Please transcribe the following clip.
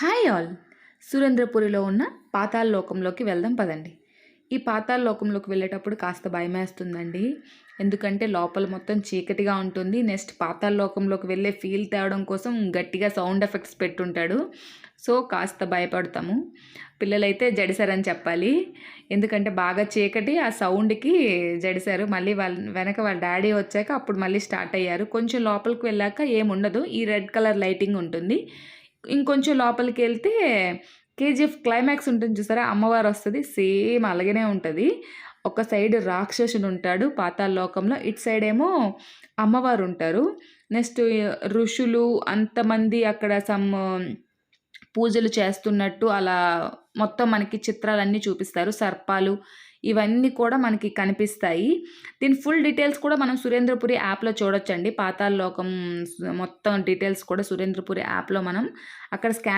Hi all. సురేంద్రపురిలో ఉన్న పాతాళ లోకంలోకి వెళ్దాం పదండి. ఈ పాతాళ లోకంలోకి వెళ్ళేటప్పుడు కాస్త భయమేస్తుందండి. ఎందుకంటే లోపల మొత్తం చీకటిగా ఉంటుంది. నెక్స్ట్ పాతాళ లోకంలోకి వెళ్ళే ఫీల్ తేవడం కోసం గట్టిగా సౌండ్ ఎఫెక్ట్స్ పెట్టుంటాడు. సో కాస్త భయపడతాము. పిల్లలైతే జడిసారని చెప్పాలి. ఎందుకంటే బాగా చీకటి ఆ సౌండ్కి జడిసారు. మళ్ళీ వాళ్ళ వెనక వాళ్ళ డాడీ వచ్చాక అప్పుడు మళ్ళీ స్టార్ట్ అయ్యారు. కొంచెం లోపలికి వెళ్ళాక ఏముండదు. ఈ రెడ్ కలర్ లైటింగ్ ఉంటుంది. ఇంకొంచెం లోపలికి వెళ్తే కేజీఎఫ్ క్లైమాక్స్ ఉంటుంది చూసారా? అమ్మవారు వస్తుంది. సేమ్ అలాగనే ఉంటుంది. ఒక సైడ్ రాక్షసుడు ఉంటాడు పాతాళ లోకంలో. ఇటు సైడ్ ఏమో అమ్మవారు ఉంటారు. నెక్స్ట్ ఋషులు అంతమంది అక్కడ సమ్ పూజలు చేస్తున్నట్టు అలా మొత్తం మనకి చిత్రాలన్నీ చూపిస్తారు. సర్పాలు ఇవన్నీ కూడా మనకి కనిపిస్తాయి. దీని ఫుల్ డీటెయిల్స్ కూడా మనం సురేంద్రపురి యాప్లో చూడొచ్చండి. పాతాళ లోకం మొత్తం డీటెయిల్స్ కూడా సురేంద్రపురి యాప్లో మనం అక్కడ స్కాన్